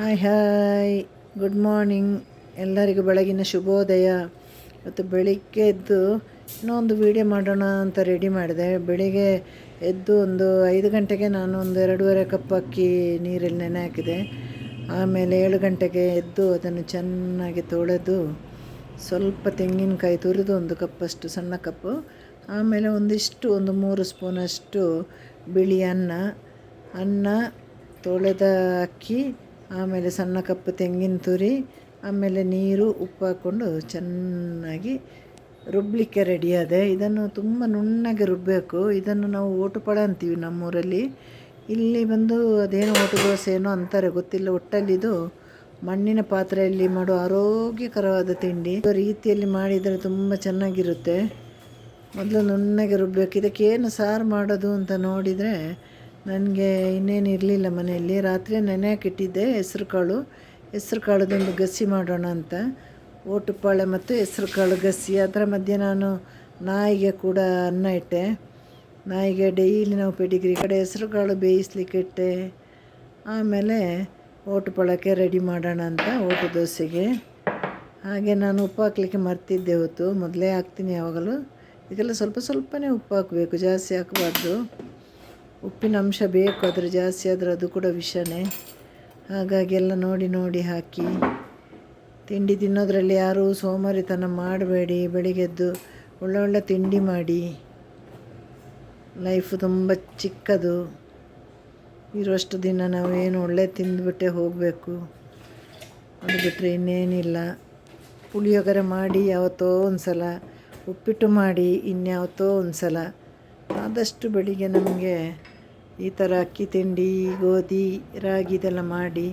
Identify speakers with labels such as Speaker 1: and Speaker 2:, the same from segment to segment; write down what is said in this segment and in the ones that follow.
Speaker 1: Hi hi good morning ಎಲ್ಲರಿಗೂ ಬೆಳಗಿನ ಶುಭೋದಯ. ಮತ್ತು ಬೆಳಿಗ್ಗೆ ಎದ್ದು ಇನ್ನೊಂದು ವೀಡಿಯೋ ಮಾಡೋಣ ಅಂತ ರೆಡಿ ಮಾಡಿದೆ. ಬೆಳಿಗ್ಗೆ ಎದ್ದು ಒಂದು ಐದು ಗಂಟೆಗೆ ನಾನು ಒಂದು ಎರಡೂವರೆ ಕಪ್ ಅಕ್ಕಿ ನೀರಲ್ಲಿ ನೆನೆ ಹಾಕಿದೆ. ಆಮೇಲೆ ಏಳು ಗಂಟೆಗೆ ಎದ್ದು ಅದನ್ನು ಚೆನ್ನಾಗಿ ತೊಳೆದು ಸ್ವಲ್ಪ ತೆಂಗಿನಕಾಯಿ ತುರಿದು ಒಂದು ಕಪ್ಪಷ್ಟು, ಸಣ್ಣ ಕಪ್ಪು. ಆಮೇಲೆ ಒಂದಿಷ್ಟು, ಒಂದು ಮೂರು ಸ್ಪೂನಷ್ಟು ಬಿಳಿ ಅನ್ನ. ಅನ್ನ ತೊಳೆದ ಅಕ್ಕಿ ಆಮೇಲೆ ಸಣ್ಣ ಕಪ್ಪು ತೆಂಗಿನ ತುರಿ, ಆಮೇಲೆ ನೀರು, ಉಪ್ಪು ಹಾಕ್ಕೊಂಡು ಚೆನ್ನಾಗಿ ರುಬ್ಬಲಿಕ್ಕೆ ರೆಡಿಯಾದೆ. ಇದನ್ನು ತುಂಬ ನುಣ್ಣಗೆ ರುಬ್ಬಬೇಕು ಇದನ್ನು ನಾವು ಓಟುಪಳ ಅಂತೀವಿ ನಮ್ಮೂರಲ್ಲಿ. ಇಲ್ಲಿ ಬಂದು ಅದೇನೋ ಓಟು ದೋಸೆ ಏನೋ ಅಂತಾರೆ, ಗೊತ್ತಿಲ್ಲ. ಒಟ್ಟಲ್ಲಿ ಇದು ಮಣ್ಣಿನ ಪಾತ್ರೆಯಲ್ಲಿ ಮಾಡೋ ಆರೋಗ್ಯಕರವಾದ ತಿಂಡಿ. ರೀತಿಯಲ್ಲಿ ಮಾಡಿದರೆ ತುಂಬ ಚೆನ್ನಾಗಿರುತ್ತೆ. ಮೊದಲು ನುಣ್ಣಗೆ ರುಬ್ಬಬೇಕು ಇದಕ್ಕೇನು ಸಾರು ಮಾಡೋದು ಅಂತ ನೋಡಿದರೆ ನನಗೆ ಇನ್ನೇನು ಇರಲಿಲ್ಲ ಮನೆಯಲ್ಲಿ. ರಾತ್ರಿ ನೆನೆಯಾಕಿಟ್ಟಿದ್ದೆ ಹೆಸ್ರು ಕಾಳು. ಹೆಸ್ರು ಕಾಳದೊಂದು ಗಸಿ ಮಾಡೋಣ ಅಂತ. ಓಟುಪಾಳೆ ಮತ್ತು ಹೆಸ್ರು ಕಾಳು ಗಸಿ. ಅದರ ಮಧ್ಯೆ ನಾನು ನಾಯಿಗೆ ಕೂಡ ಅನ್ನ ಇಟ್ಟೆ. ನಾಯಿಗೆ ಡೈಲಿ ನಾವು ಪೆಡಿಗ್ರಿ ಕಡೆ ಹೆಸ್ರು ಕಾಳು ಬೇಯಿಸ್ಲಿಕ್ಕೆ ಇಟ್ಟೆ. ಆಮೇಲೆ ಓಟುಪಾಳಕ್ಕೆ ರೆಡಿ ಮಾಡೋಣ ಅಂತ ಓಟು ದೋಸೆಗೆ. ಹಾಗೆ ನಾನು ಉಪ್ಪು ಹಾಕ್ಲಿಕ್ಕೆ ಮರ್ತಿದ್ದೆ ಹೊತ್ತು. ಮೊದಲೇ ಹಾಕ್ತೀನಿ ಯಾವಾಗಲೂ. ಇದೆಲ್ಲ ಸ್ವಲ್ಪ ಸ್ವಲ್ಪನೇ ಉಪ್ಪು ಹಾಕಬೇಕು. ಜಾಸ್ತಿ ಹಾಕಬಾರ್ದು. ಉಪ್ಪಿನ ಅಂಶ ಬೇಕು ಆದರೆ ಜಾಸ್ತಿ ಆದರೆ ಅದು ಕೂಡ ವಿಷನೇ. ಹಾಗಾಗಿ ಎಲ್ಲ ನೋಡಿ ನೋಡಿ ಹಾಕಿ. ತಿಂಡಿ ತಿನ್ನೋದರಲ್ಲಿ ಯಾರೂ ಸೋಮಾರಿತನ ಮಾಡಬೇಡಿ, ಬೆಳಿಗ್ಗೆದ್ದು ಒಳ್ಳೆ ಒಳ್ಳೆ ತಿಂಡಿ ಮಾಡಿ. ಲೈಫು ತುಂಬ ಚಿಕ್ಕದು. ಇರುವಷ್ಟು ದಿನ ನಾವು ಏನು ಒಳ್ಳೆ ತಿಂದುಬಿಟ್ಟೆ ಹೋಗಬೇಕು. ಅದು ಬಿಟ್ಟರೆ ಇನ್ನೇನಿಲ್ಲ. ಪುಳಿಯೋಗರೆ ಮಾಡಿ ಯಾವತ್ತೋ ಒಂದು ಸಲ ಉಪ್ಪಿಟ್ಟು ಮಾಡಿ ಇನ್ಯಾವತ್ತೋ ಒಂದು ಸಲ ಆದಷ್ಟು ಬೆಳಿಗ್ಗೆ ನಮಗೆ ಈ ಥರ ಅಕ್ಕಿ ತಿಂಡಿ, ಗೋಧಿ, ರಾಗಿ ಇದೆಲ್ಲ ಮಾಡಿ,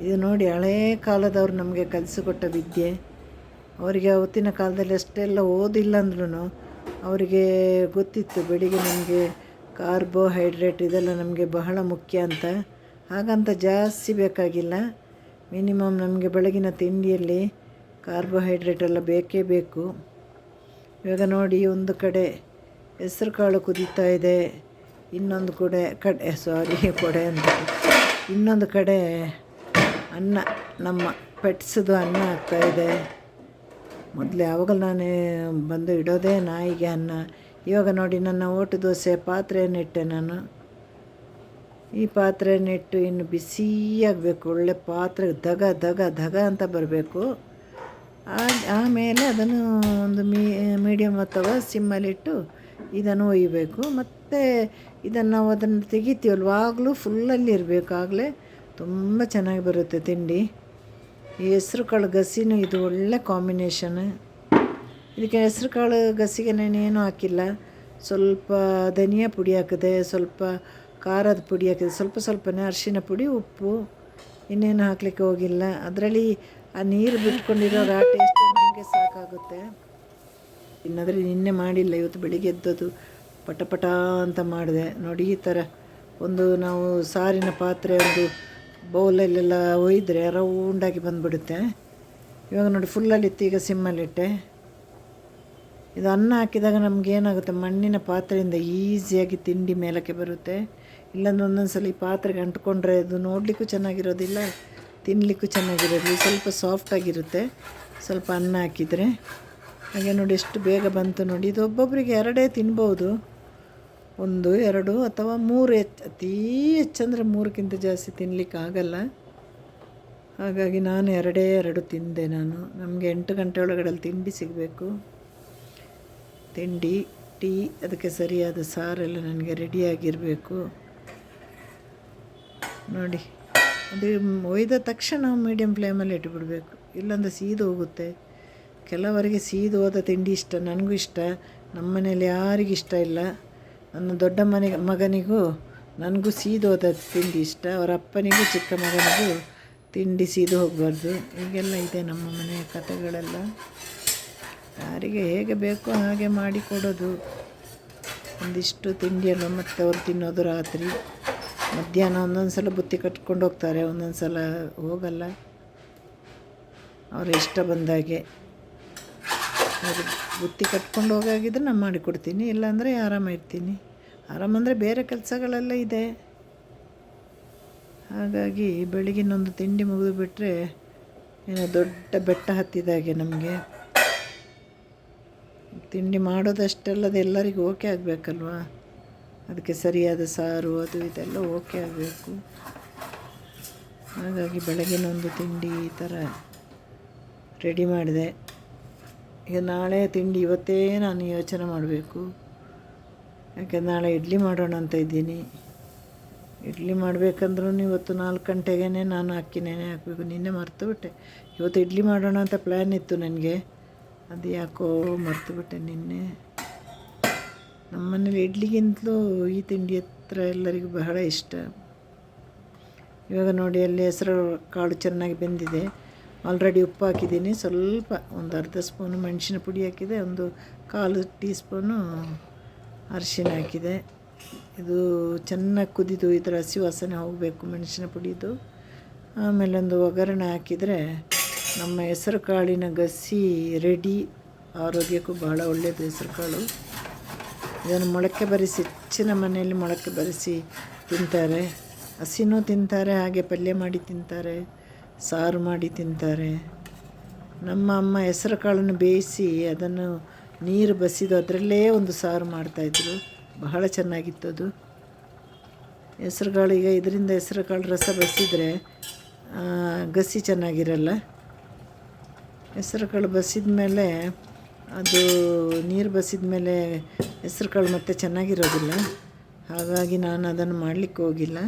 Speaker 1: ಇದು ನೋಡಿ ಹಳೇ ಕಾಲದವ್ರು ನಮಗೆ ಕಲಿಸಿಕೊಟ್ಟ ವಿದ್ಯೆ. ಅವರಿಗೆ ಅವತ್ತಿನ ಕಾಲದಲ್ಲಿ ಅಷ್ಟೆಲ್ಲ ಓದಿಲ್ಲ ಅಂದ್ರೂ ಅವರಿಗೆ ಗೊತ್ತಿತ್ತು ಬೆಳಿಗ್ಗೆ ನಮಗೆ ಕಾರ್ಬೋಹೈಡ್ರೇಟ್ ಇದೆಲ್ಲ ನಮಗೆ ಬಹಳ ಮುಖ್ಯ ಅಂತ. ಹಾಗಂತ ಜಾಸ್ತಿ ಬೇಕಾಗಿಲ್ಲ. ಮಿನಿಮಮ್ ನಮಗೆ ಬೆಳಗಿನ ತಿಂಡಿಯಲ್ಲಿ ಕಾರ್ಬೋಹೈಡ್ರೇಟ್ ಎಲ್ಲ ಬೇಕೇ ಬೇಕು. ಇವಾಗ ನೋಡಿ ಒಂದು ಕಡೆ ಹೆಸ್ರು ಕಾಳು ಕುದೀತಾ ಇದೆ. ಇನ್ನೊಂದು ಕಡೆ ಕಡೆ ಸಾರಿ ಕೊಡೆ ಅಂತ. ಇನ್ನೊಂದು ಕಡೆ ಅನ್ನ, ನಮ್ಮ ಪೆಟ್ಸದು ಅನ್ನ ಆಗ್ತಾಯಿದೆ ಮೊದಲು ಯಾವಾಗಲೂ ನಾನು ಬಂದು ಇಡೋದೇ ನಾಯಿಗೆ ಅನ್ನ. ಇವಾಗ ನೋಡಿ ನನ್ನ ಓಟು ದೋಸೆ ಪಾತ್ರೆಯನ್ನಿಟ್ಟೆ ನಾನು. ಈ ಪಾತ್ರೆಯನ್ನಿಟ್ಟು ಇನ್ನು ಬಿಸಿಯಾಗಬೇಕು, ಒಳ್ಳೆ ಪಾತ್ರೆ ದಗ ದಗ ದಗ ಅಂತ ಬರಬೇಕು. ಆಮೇಲೆ ಅದನ್ನು ಒಂದು ಮೀ ಮೀಡಿಯಮ್ ಅಥವಾ ಸಿಮ್ಮಲ್ಲಿಟ್ಟು ಇದನ್ನು ಒಯ್ಯಬೇಕು ಮತ್ತು ಇದನ್ನು ನಾವು ಅದನ್ನು ತೆಗಿತೀವಲ್ವ? ಆಗಲೂ ಫುಲ್ಲಲ್ಲಿ ಇರಬೇಕಾಗಲೇ ತುಂಬ ಚೆನ್ನಾಗಿ ಬರುತ್ತೆ ತಿಂಡಿ. ಈ ಹೆಸ್ರು ಕಾಳು ಗಸಿನೂ ಇದು ಒಳ್ಳೆ ಕಾಂಬಿನೇಷನ್ ಇದಕ್ಕೆ ಹೆಸ್ರು ಕಾಳು ಗಸಿಗೆ ನಾನೇನು ಹಾಕಿಲ್ಲ. ಸ್ವಲ್ಪ ಧನಿಯಾ ಪುಡಿ ಹಾಕಿದೆ, ಸ್ವಲ್ಪ ಖಾರದ ಪುಡಿ ಹಾಕಿದೆ, ಸ್ವಲ್ಪ ಸ್ವಲ್ಪನೇ ಅರಿಶಿನ ಪುಡಿ, ಉಪ್ಪು. ಇನ್ನೇನು ಹಾಕಲಿಕ್ಕೆ ಹೋಗಿಲ್ಲ. ಅದರಲ್ಲಿ ಆ ನೀರು ಬಿಟ್ಕೊಂಡಿರೋ ಆ ಟೇಸ್ಟ್ ನಮಗೆ ಸಾಕಾಗುತ್ತೆ. ಇನ್ನಾದರೆ ನಿನ್ನೆ ಮಾಡಿಲ್ಲ, ಇವತ್ತು ಬೆಳಿಗ್ಗೆ ಎದ್ದದು ಪಟ ಪಟ ಅಂತ ಮಾಡಿದೆ. ನೋಡಿ, ಈ ಥರ ಒಂದು ನಾವು ಸಾರಿನ ಪಾತ್ರೆ, ಒಂದು ಬೌಲಲ್ಲೆಲ್ಲ ಒಯ್ದರೆ ರೌಂಡಾಗಿ ಬಂದುಬಿಡುತ್ತೆ. ಇವಾಗ ನೋಡಿ ಫುಲ್ಲಲ್ಲಿತ್ತು ಈಗ ಸಿಮ್ಮಲ್ಲಿಟ್ಟೆ ಇದು ಅನ್ನ ಹಾಕಿದಾಗ ನಮ್ಗೆ ಏನಾಗುತ್ತೆ, ಮಣ್ಣಿನ ಪಾತ್ರೆಯಿಂದ ಈಸಿಯಾಗಿ ತಿಂಡಿ ಮೇಲಕ್ಕೆ ಬರುತ್ತೆ. ಇಲ್ಲಾಂದ್ರೆ ಒಂದೊಂದು ಸಲ ಈ ಪಾತ್ರೆಗೆ ಅಂಟ್ಕೊಂಡ್ರೆ ಅದು ನೋಡಲಿಕ್ಕೂ ಚೆನ್ನಾಗಿರೋದಿಲ್ಲ ತಿನ್ನಲಿಕ್ಕೂ ಚೆನ್ನಾಗಿರೋದಿಲ್ಲ, ಸ್ವಲ್ಪ ಸಾಫ್ಟಾಗಿರುತ್ತೆ ಸ್ವಲ್ಪ ಅನ್ನ ಹಾಕಿದರೆ. ಹಾಗೆ ನೋಡಿ, ಎಷ್ಟು ಬೇಗ ಬಂತು ನೋಡಿ. ಇದು ಒಬ್ಬೊಬ್ಬರಿಗೆ ಎರಡೇ ತಿನ್ಬೋದು. ಒಂದು, ಎರಡು ಅಥವಾ ಮೂರು. ಹೆಚ್ಚು ಅತೀ ಹೆಚ್ಚಂದರೆ ಮೂರಕ್ಕಿಂತ ಜಾಸ್ತಿ ತಿನ್ನಲಿಕ್ಕೆ ಆಗಲ್ಲ. ಹಾಗಾಗಿ ನಾನು ಎರಡೇ, ಎರಡು ತಿಂದೆ ನಾನು. ನಮಗೆ ಎಂಟು ಗಂಟೆ ಒಳಗಡೆ ತಿಂಡಿ ಸಿಗಬೇಕು. ತಿಂಡಿ, ಟೀ, ಅದಕ್ಕೆ ಸರಿಯಾದ ಸಾರೆಲ್ಲ ನನಗೆ ರೆಡಿಯಾಗಿರಬೇಕು ನೋಡಿ, ಅದು ಒಯ್ದ ತಕ್ಷಣ ಮೀಡಿಯಮ್ ಫ್ಲೇಮಲ್ಲಿ ಇಟ್ಬಿಡಬೇಕು. ಇಲ್ಲಾಂದರೆ ಸೀದು ಹೋಗುತ್ತೆ ಕೆಲವರಿಗೆ ಸೀದು ಹೋದ ತಿಂಡಿ ಇಷ್ಟ, ನನಗೂ ಇಷ್ಟ, ನಮ್ಮ ಮನೆಯಲ್ಲಿ ಯಾರಿಗೂ ಇಷ್ಟ ಇಲ್ಲ. ನನ್ನ ದೊಡ್ಡ ಮನೆ, ಮಗನಿಗೂ, ನನಗೂ ಸೀದು ಹೋದ ತಿಂಡಿ ಇಷ್ಟ, ಅವರ ಅಪ್ಪನಿಗೂ, ಚಿಕ್ಕ ಮಗನಿಗೂ ತಿಂಡಿ ಸೀದು ಹೋಗಬಾರ್ದು. ಹೀಗೆಲ್ಲ ಇದೆ ನಮ್ಮ ಮನೆಯ ಕಥೆಗಳೆಲ್ಲ. ಯಾರಿಗೆ ಹೇಗೆ ಬೇಕೋ ಹಾಗೆ ಮಾಡಿಕೊಡೋದು ಒಂದಿಷ್ಟು ತಿಂಡಿಯನ್ನು ಮತ್ತೆ ಅವರು ತಿನ್ನೋದು ರಾತ್ರಿ. ಮಧ್ಯಾಹ್ನ ಒಂದೊಂದು ಸಲ ಬುತ್ತಿ ಕಟ್ಕೊಂಡು ಹೋಗ್ತಾರೆ ಒಂದೊಂದು ಸಲ ಹೋಗಲ್ಲ. ಅವರ ಇಷ್ಟ ಬಂದಾಗೆ. ಅದು ಬುತ್ತಿ ಕಟ್ಕೊಂಡು ಹೋಗಾಗಿದ್ರೆ ನಾನು ಮಾಡಿಕೊಡ್ತೀನಿ, ಇಲ್ಲಾಂದರೆ ಆರಾಮ ಇರ್ತೀನಿ. ಆರಾಮಂದರೆ ಬೇರೆ ಕೆಲಸಗಳೆಲ್ಲ ಇದೆ. ಹಾಗಾಗಿ ಬೆಳಗಿನೊಂದು ತಿಂಡಿ ಮುಗಿದು ಬಿಟ್ಟರೆ ಏನೋ ದೊಡ್ಡ ಬೆಟ್ಟ ಹತ್ತಿದಾಗೆ ನಮಗೆ. ತಿಂಡಿ ಮಾಡೋದಷ್ಟಲ್ಲದೆ ಎಲ್ಲರಿಗೂ ಓಕೆ ಆಗಬೇಕಲ್ವಾ? ಅದಕ್ಕೆ ಸರಿಯಾದ ಸಾರು, ಅದು ಇದೆಲ್ಲ ಓಕೆ ಆಗಬೇಕು. ಹಾಗಾಗಿ ಬೆಳಗಿನೊಂದು ತಿಂಡಿ ಈ ಥರ ರೆಡಿ ಮಾಡಿದೆ. ಈಗ ನಾಳೆ ತಿಂಡಿ ಇವತ್ತೇ ನಾನು ಯೋಚನೆ ಮಾಡಬೇಕು. ಯಾಕೆ ನಾಳೆ ಇಡ್ಲಿ ಮಾಡೋಣ ಅಂತ ಇದ್ದೀನಿ. ಇಡ್ಲಿ ಮಾಡಬೇಕಂದ್ರೂ ಇವತ್ತು ನಾಲ್ಕು ಗಂಟೆಗೇ ನಾನು ಅಕ್ಕಿ ನೆನೆ ಹಾಕಬೇಕು. ನಿನ್ನೆ ಮರ್ತು ಬಿಟ್ಟೆ. ಇವತ್ತು ಇಡ್ಲಿ ಮಾಡೋಣ ಅಂತ ಪ್ಲ್ಯಾನ್ ಇತ್ತು ನನಗೆ. ಅದು ಯಾಕೋ ಮರ್ತು ಬಿಟ್ಟೆ ನಿನ್ನೆ. ನಮ್ಮ ಮನೇಲಿ ಇಡ್ಲಿಗಿಂತಲೂ ಈ ತಿಂಡಿ ಹತ್ರ ಎಲ್ಲರಿಗೂ ಬಹಳ ಇಷ್ಟ. ಇವಾಗ ನೋಡಿ ಅಲ್ಲಿ ಹೆಸರು ಕಾಳು ಚೆನ್ನಾಗಿ ಬೆಂದಿದೆ. ಆಲ್ರೆಡಿ ಉಪ್ಪು ಹಾಕಿದ್ದೀನಿ. ಸ್ವಲ್ಪ ಒಂದು ಅರ್ಧ ಸ್ಪೂನು ಮೆಣಸಿನ ಪುಡಿ ಹಾಕಿದೆ, ಒಂದು ಕಾಲು ಟೀ ಸ್ಪೂನು ಅರಿಶಿನ ಹಾಕಿದೆ. ಇದು ಚೆನ್ನಾಗಿ ಕುದಿದು ಇದರ ಹಸಿ ವಾಸನೆ ಹೋಗಬೇಕು ಮೆಣಸಿನ ಪುಡಿದು. ಆಮೇಲೆ ಒಂದು ಒಗ್ಗರಣೆ ಹಾಕಿದರೆ ನಮ್ಮ ಹೆಸರು ಕಾಳಿನ ಗಸಿ ರೆಡಿ. ಆರೋಗ್ಯಕ್ಕೂ ಬಹಳ ಒಳ್ಳೆಯದು ಹೆಸರು ಕಾಳು. ಇದನ್ನು ಮೊಳಕೆ ಬರಿಸಿ, ಹೆಚ್ಚಿನ ಮನೆಯಲ್ಲಿ ಮೊಳಕೆ ಬರಿಸಿ ತಿಂತಾರೆ. ಹಸಿನೂ ತಿಂತಾರೆ, ಹಾಗೆ ಪಲ್ಯ ಮಾಡಿ ತಿಂತಾರೆ. ಸಾರು ಮಾಡಿ ತಿಂತಾರೆ. ನಮ್ಮ ಅಮ್ಮ ಹೆಸರು ಕಾಳನ್ನು ಬೇಯಿಸಿ ಅದನ್ನು ನೀರು ಬಸಿದು ಅದರಲ್ಲೇ ಒಂದು ಸಾರು ಮಾಡ್ತಾಯಿದ್ರು ಬಹಳ ಚೆನ್ನಾಗಿತ್ತು ಅದು. ಹೆಸರು ಕಾಳು ಈಗ ಇದರಿಂದ ಹೆಸರು ಕಾಳು ರಸ ಬಸಿದರೆ ಗಸಿ ಚೆನ್ನಾಗಿರಲ್ಲ. ಹೆಸರುಕಾಳು ಬಸಿದ ಮೇಲೆ ಅದು ನೀರು ಬಸಿದ ಮೇಲೆ ಹೆಸರುಕಾಳು ಮತ್ತೆ ಚೆನ್ನಾಗಿರೋದಿಲ್ಲ. ಹಾಗಾಗಿ ನಾನು ಅದನ್ನು ಮಾಡಲಿಕ್ಕೆ ಹೋಗಿಲ್ಲ.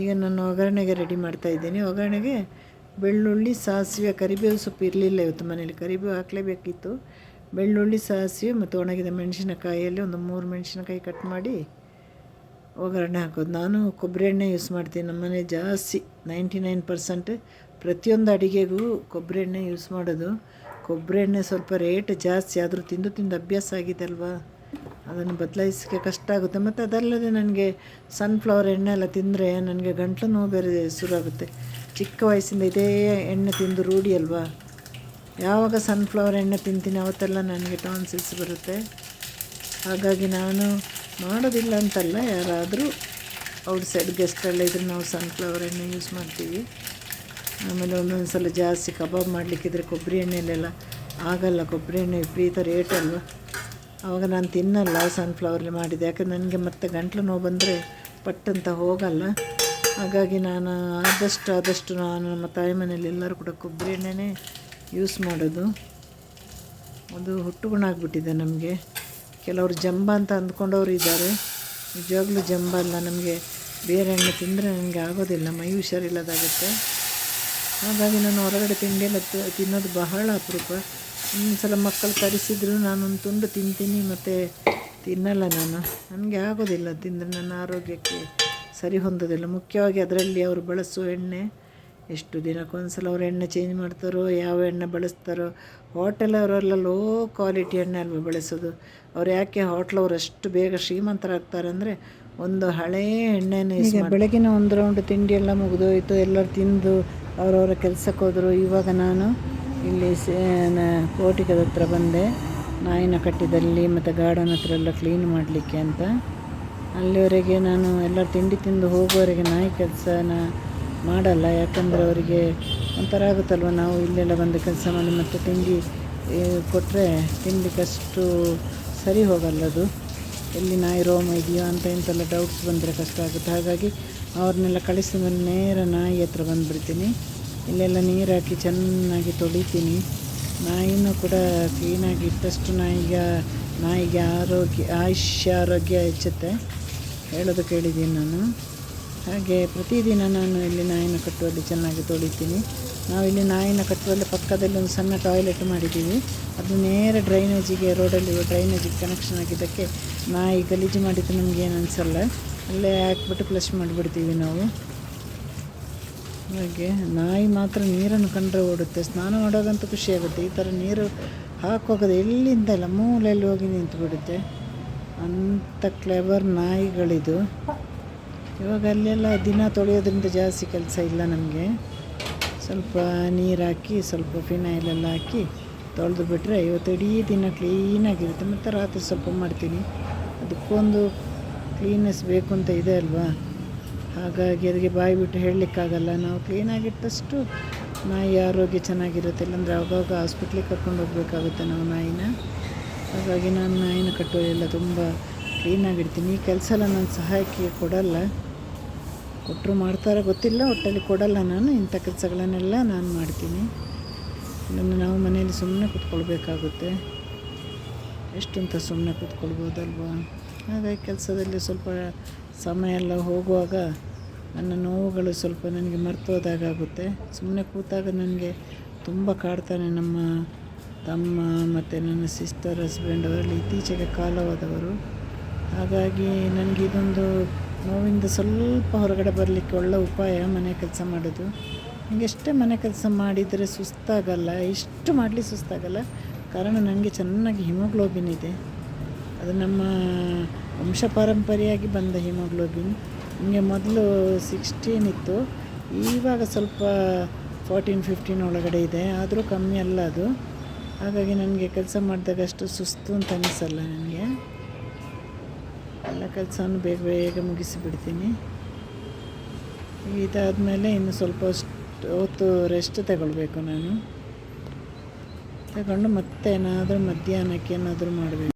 Speaker 1: ಈಗ ನಾನು ಒಗ್ಗರಣೆಗೆ ರೆಡಿ ಮಾಡ್ತಾಯಿದ್ದೀನಿ ಒಗ್ಗರಣೆಗೆ ಬೆಳ್ಳುಳ್ಳಿ ಸಾಸಿವೆ, ಕರಿಬೇವು ಸೊಪ್ಪು ಇರಲಿಲ್ಲ ಇವತ್ತು ಮನೇಲಿ. ಕರಿಬೇವು ಹಾಕಲೇಬೇಕಿತ್ತು. ಬೆಳ್ಳುಳ್ಳಿ ಸಾಸಿವೆ ಮತ್ತು ಒಣಗಿದ ಮೆಣಸಿನಕಾಯಿಯಲ್ಲಿ ಒಂದು ಮೂರು ಮೆಣಸಿನಕಾಯಿ ಕಟ್ ಮಾಡಿ ಒಗ್ಗರಣೆ ಹಾಕೋದು. ನಾನು ಕೊಬ್ಬರಿ ಎಣ್ಣೆ ಯೂಸ್ ಮಾಡ್ತೀನಿ. ನಮ್ಮನೆ ಜಾಸ್ತಿ ನೈಂಟಿ ನೈನ್ ಪರ್ಸೆಂಟ್ ಪ್ರತಿಯೊಂದು ಅಡುಗೆಗೂ ಕೊಬ್ಬರಿ ಎಣ್ಣೆ ಯೂಸ್ ಮಾಡೋದು. ಕೊಬ್ಬರಿ ಎಣ್ಣೆ ಸ್ವಲ್ಪ ರೇಟ್ ಜಾಸ್ತಿ ಆದರೂ ತಿಂದು ತಿಂದು ಅಭ್ಯಾಸ ಆಗಿದೆ ಅಲ್ವಾ? ಅದನ್ನು ಬದಲಾಯಿಸೋಕ್ಕೆ ಕಷ್ಟ ಆಗುತ್ತೆ. ಮತ್ತು ಅದಲ್ಲದೆ ನನಗೆ ಸನ್ಫ್ಲವರ್ ಎಣ್ಣೆ ಎಲ್ಲ ತಿಂದರೆ ನನಗೆ ಗಂಟಲು ನೋವು ಬೇರೆ ಶುರುವಾಗುತ್ತೆ ಚಿಕ್ಕ ವಯಸ್ಸಿಂದ ಇದೇ ಎಣ್ಣೆ ತಿಂದು ರೂಢಿ ಅಲ್ವಾ? ಯಾವಾಗ ಸನ್ಫ್ಲವರ್ ಎಣ್ಣೆ ತಿಂತೀನಿ ಅವತ್ತೆಲ್ಲ ನನಗೆ ಟಾನ್ಸಿಲ್ಸ್ ಬರುತ್ತೆ. ಹಾಗಾಗಿ ನಾನು ಮಾಡೋದಿಲ್ಲ ಅಂತಲ್ಲ, ಯಾರಾದರೂ ಔಟ್ ಸೈಡ್ ಗೆಸ್ಟಲ್ಲ ಇದ್ರೆ ನಾವು ಸನ್ಫ್ಲವರ್ ಎಣ್ಣೆ ಯೂಸ್ ಮಾಡ್ತೀವಿ. ಆಮೇಲೆ ಒಂದೊಂದು ಸಲ ಜಾಸ್ತಿ ಕಬಾಬ್ ಮಾಡಲಿಕ್ಕಿದ್ರೆ ಕೊಬ್ಬರಿ ಎಣ್ಣೆಲೆಲ್ಲ ಆಗಲ್ಲ, ಕೊಬ್ಬರಿ ಎಣ್ಣೆ ವಿಪರೀತ ರೇಟ್ ಅಲ್ವಾ? ಆವಾಗ ನಾನು ತಿನ್ನಲ್ಲ ಸನ್ಫ್ಲವರ್ಲಿ ಮಾಡಿದೆ ಯಾಕಂದ್ರೆ ನನಗೆ ಮತ್ತೆ ಗಂಟ್ಲು ನೋವು ಬಂದರೆ ಪಟ್ಟಂತ ಹೋಗಲ್ಲ. ಹಾಗಾಗಿ ನಾನು ಆದಷ್ಟು ಆದಷ್ಟು ನಾನು ನಮ್ಮ ತಾಯಿ ಮನೇಲಿ ಎಲ್ಲರೂ ಕೂಡ ಕೊಬ್ಬರಿ ಎಣ್ಣೆನೇ ಯೂಸ್ ಮಾಡೋದು. ಅದು ಹುಟ್ಟುಗುಣ ಆಗಿಬಿಟ್ಟಿದೆ ನಮಗೆ. ಕೆಲವರು ಜಂಬ ಅಂತ ಅಂದ್ಕೊಂಡವರು ಇದ್ದಾರೆ. ನಿಜವಾಗ್ಲೂ ಜಂಬ ಅಲ್ಲ, ನಮಗೆ ಬೇರೆ ಎಣ್ಣೆ ತಿಂದರೆ ನನಗೆ ಆಗೋದಿಲ್ಲ, ಮೈ ಹುಷಾರಿಲ್ಲದಾಗುತ್ತೆ. ಹಾಗಾಗಿ ನಾನು ಹೊರಗಡೆ ತಿಂಡಿಯೆಲ್ಲ ತಿನ್ನೋದು ಬಹಳ ಅಪರೂಪ. ಒಂದು ಸಲ ಮಕ್ಕಳು ತರಿಸಿದ್ರು ನಾನೊಂದು ತುಂಡು ತಿಂತೀನಿ, ಮತ್ತು ತಿನ್ನಲ್ಲ ನಾನು. ನನಗೆ ಆಗೋದಿಲ್ಲ ತಿಂದರೆ ನನ್ನ ಆರೋಗ್ಯಕ್ಕೆ ಸರಿ ಹೊಂದೋದಿಲ್ಲ. ಮುಖ್ಯವಾಗಿ ಅದರಲ್ಲಿ ಅವರು ಬಳಸುವ ಎಣ್ಣೆ ಎಷ್ಟು ದಿನಕ್ಕೊಂದ್ಸಲ ಅವ್ರು ಎಣ್ಣೆ ಚೇಂಜ್ ಮಾಡ್ತಾರೋ ಯಾವ ಎಣ್ಣೆ ಬಳಸ್ತಾರೋ. ಹೋಟೆಲ್ ಅವರೆಲ್ಲ ಲೋ ಕ್ವಾಲಿಟಿ ಎಣ್ಣೆ ಅಲ್ವಾ ಬಳಸೋದು? ಅವ್ರು ಯಾಕೆ ಹೋಟ್ಲವ್ರು ಅಷ್ಟು ಬೇಗ ಶ್ರೀಮಂತರಾಗ್ತಾರೆ ಅಂದರೆ ಒಂದು ಹಳೇ ಎಣ್ಣೆನೇ ಈಗ ಬೆಳಗಿನ ಒಂದು ರೌಂಡ್ ತಿಂಡಿ ಎಲ್ಲ ಮುಗಿದೋಯ್ತು ಎಲ್ಲರೂ ತಿಂದು ಅವರವರ ಕೆಲಸಕ್ಕೆ ಹೋದರು. ಇವಾಗ ನಾನು ಇಲ್ಲಿ ಕೋಟಿಕದ ಹತ್ರ ಬಂದೆ. ನಾಯಿನ ಕಟ್ಟಿದಲ್ಲಿ ಮತ್ತು ಗಾರ್ಡನ್ ಹತ್ರ ಎಲ್ಲ ಕ್ಲೀನ್ ಮಾಡಲಿಕ್ಕೆ ಅಂತ. ಅಲ್ಲಿವರೆಗೆ ನಾನು ಎಲ್ಲ ತಿಂಡಿ ತಿಂದು ಹೋಗುವವರೆಗೆ ನಾಯಿ ಕೆಲಸನ ಮಾಡಲ್ಲ. ಯಾಕಂದರೆ ಅವರಿಗೆ ಒಂಥರ ಆಗುತ್ತಲ್ವ? ನಾವು ಇಲ್ಲೆಲ್ಲ ಬಂದು ಕೆಲಸ ಮಾಡಿ ಮತ್ತು ತಿಂಡಿ ಕೊಟ್ಟರೆ ತಿನ್ನಲಿಕ್ಕಷ್ಟು ಸರಿ ಹೋಗಲ್ಲ ಅದು. ಎಲ್ಲಿ ನಾಯಿ ರೋಮ ಇದೆಯೋ ಅಂತ ಇಂತೆಲ್ಲ ಡೌಟ್ಸ್ ಬಂದರೆ ಕಷ್ಟ ಆಗುತ್ತೆ. ಹಾಗಾಗಿ ಅವ್ರನ್ನೆಲ್ಲ ಕಳಿಸಿದ ನೇರ ನಾಯಿ ಹತ್ರ ಬಂದುಬಿಡ್ತೀನಿ. ಇಲ್ಲೆಲ್ಲ ನೀರು ಹಾಕಿ ಚೆನ್ನಾಗಿ ತೊಳಿತೀನಿ. ನಾಯಿನೂ ಕೂಡ ಕ್ಲೀನಾಗಿ ಇಟ್ಟಷ್ಟು ನಾಯಿಗೆ ನಾಯಿಗೆ ಆರೋಗ್ಯ, ಆಯುಷ್ಯ, ಆರೋಗ್ಯ ಹೆಚ್ಚುತ್ತೆ. ಹೇಳೋದು ಕೇಳಿದ್ದೀನಿ ನಾನು. ಹಾಗೆ ಪ್ರತಿದಿನ ನಾನು ಇಲ್ಲಿ ನಾಯಿನ ಕಟ್ಟುವಲ್ಲಿ ಚೆನ್ನಾಗಿ ತೊಳಿತೀನಿ. ನಾವು ಇಲ್ಲಿ ನಾಯಿನ ಕಟ್ಟುವಲ್ಲಿ ಪಕ್ಕದಲ್ಲಿ ಒಂದು ಸಣ್ಣ ಟಾಯ್ಲೆಟ್ ಮಾಡಿದ್ದೀವಿ. ಅದು ನೇರ ಡ್ರೈನೇಜಿಗೆ ರೋಡಲ್ಲಿ ಡ್ರೈನೇಜಿಗೆ ಕನೆಕ್ಷನ್ ಆಗಿದ್ದಕ್ಕೆ ನಾಯಿ ಗಲೀಜು ಮಾಡಿದ್ದು ನಮಗೇನು ಅನಿಸಲ್ಲ. ಅಲ್ಲೇ ಹಾಕ್ಬಿಟ್ಟು ಫ್ಲಶ್ ಮಾಡಿಬಿಡ್ತೀವಿ ನಾವು. ಹಾಗೆ ನಾಯಿ ಮಾತ್ರ ನೀರನ್ನು ಕಂಡ್ರೆ ಓಡುತ್ತೆ. ಸ್ನಾನ ಮಾಡೋದಂತೂ ಖುಷಿಯಾಗುತ್ತೆ ಈ ಥರ ನೀರು ಹಾಕೋಗೋದು ಎಲ್ಲಿಂದ ಇಲ್ಲ, ಮೂಲೆಯಲ್ಲಿ ಹೋಗಿ ನಿಂತು ಬಿಡುತ್ತೆ ಅಂಥ ಕ್ಲೆಬರ್ ನಾಯಿಗಳಿದು. ಇವಾಗ ಅಲ್ಲೆಲ್ಲ ದಿನ ತೊಳೆಯೋದ್ರಿಂದ ಜಾಸ್ತಿ ಕೆಲಸ ಇಲ್ಲ ನಮಗೆ. ಸ್ವಲ್ಪ ನೀರು ಹಾಕಿ, ಸ್ವಲ್ಪ ಫಿನೈಲೆಲ್ಲ ಹಾಕಿ ತೊಳೆದು ಬಿಟ್ಟರೆ ಇವತ್ತು ಇಡೀ ದಿನ ಕ್ಲೀನಾಗಿರುತ್ತೆ ಮತ್ತು ರಾತ್ರಿ ಸ್ವಲ್ಪ ಮಾಡ್ತೀನಿ. ಅದಕ್ಕೊಂದು ಕ್ಲೀನೆಸ್ ಬೇಕು ಅಂತ ಇದೆ ಅಲ್ವಾ? ಹಾಗಾಗಿ ಅದಕ್ಕೆ ಬಾಯಿ ಬಿಟ್ಟು ಹೇಳಲಿಕ್ಕಾಗಲ್ಲ. ನಾವು ಕ್ಲೀನಾಗಿಟ್ಟಷ್ಟು ನಾಯಿ ಆರೋಗ್ಯ ಚೆನ್ನಾಗಿರುತ್ತೆ ಇಲ್ಲಾಂದರೆ ಆವಾಗ ಹಾಸ್ಪಿಟ್ಲಿಗೆ ಕರ್ಕೊಂಡು ಹೋಗಬೇಕಾಗುತ್ತೆ ನಾವು ನಾಯಿನ. ಹಾಗಾಗಿ ನಾನು ನಾಯಿನ ಕಟ್ಟೋದಿಲ್ಲ ತುಂಬ ಕ್ಲೀನಾಗಿಡ್ತೀನಿ ಈ ಕೆಲಸ ಎಲ್ಲ ನಾನು ಸಹಾಯಕ್ಕೆ ಕೊಡಲ್ಲ. ಕೊಟ್ಟರು ಮಾಡ್ತಾರೋ ಗೊತ್ತಿಲ್ಲ, ಒಟ್ಟಲ್ಲಿ ಕೊಡಲ್ಲ ನಾನು. ಇಂಥ ಕೆಲಸಗಳನ್ನೆಲ್ಲ ನಾನು ಮಾಡ್ತೀನಿ. ಇನ್ನು ನಾವು ಮನೆಯಲ್ಲಿ ಸುಮ್ಮನೆ ಕೂತ್ಕೊಳ್ಬೇಕಾಗುತ್ತೆ. ಅಂತ ಸುಮ್ಮನೆ ಕೂತ್ಕೊಳ್ಬೋದಲ್ವಾ? ಹಾಗಾಗಿ ಕೆಲಸದಲ್ಲಿ ಸ್ವಲ್ಪ ಸಮಯ ಎಲ್ಲ ಹೋಗುವಾಗ ನನ್ನ ನೋವುಗಳು ಸ್ವಲ್ಪ ನನಗೆ ಮರ್ತೋದಾಗುತ್ತೆ ಸುಮ್ಮನೆ ಕೂತಾಗ ನನಗೆ ತುಂಬ ಕಾಡ್ತಾನೆ ನಮ್ಮ ತಮ್ಮ ಮತ್ತು ನನ್ನ ಸಿಸ್ಟರ್ ಹಸ್ಬೆಂಡ್ ಅವರಲ್ಲಿ ಇತ್ತೀಚೆಗೆ ಕಾಲವಾದವರು. ಹಾಗಾಗಿ ನನಗೆ ಇದೊಂದು ನೋವಿಂದ ಸ್ವಲ್ಪ ಹೊರಗಡೆ ಬರಲಿಕ್ಕೆ ಒಳ್ಳೆ ಉಪಾಯ ಮನೆ ಕೆಲಸ ಮಾಡೋದು. ನನಗೆ ಎಷ್ಟೇ ಮನೆ ಕೆಲಸ ಮಾಡಿದರೆ ಸುಸ್ತಾಗಲ್ಲ ಇಷ್ಟು ಮಾಡಲಿ ಸುಸ್ತಾಗಲ್ಲ. ಕಾರಣ ನನಗೆ ಚೆನ್ನಾಗಿ ಹಿಮೋಗ್ಲೋಬಿನ್ ಇದೆ. ಅದು ನಮ್ಮ ವಂಶ ಪಾರಂಪರೆಯಾಗಿ ಬಂದ ಹಿಮೋಗ್ಲೋಬಿನ್. ನಿಮಗೆ ಮೊದಲು ಸಿಕ್ಸ್ಟೀನ್ ಇತ್ತು. ಇವಾಗ ಸ್ವಲ್ಪ ಫೋರ್ಟೀನ್ ಫಿಫ್ಟೀನ್ ಒಳಗಡೆ ಇದೆ. ಆದರೂ ಕಮ್ಮಿ ಅಲ್ಲ ಅದು. ಹಾಗಾಗಿ ನನಗೆ ಕೆಲಸ ಮಾಡಿದಾಗ ಅಷ್ಟು ಸುಸ್ತು ಅಂತ ಅನಿಸಲ್ಲ ನನಗೆ. ಎಲ್ಲ ಕೆಲಸವನ್ನು ಬೇಗ ಬೇಗ ಮುಗಿಸಿಬಿಡ್ತೀನಿ ಇದಾದಮೇಲೆ ಇನ್ನು ಸ್ವಲ್ಪ ಹೊತ್ತು ರೆಸ್ಟ್ ತಗೊಳ್ಬೇಕು ನಾನು. ತಗೊಂಡು ಮತ್ತೆ ಏನಾದರೂ ಮಧ್ಯಾಹ್ನಕ್ಕೆ ಏನಾದರೂ ಮಾಡಬೇಕು.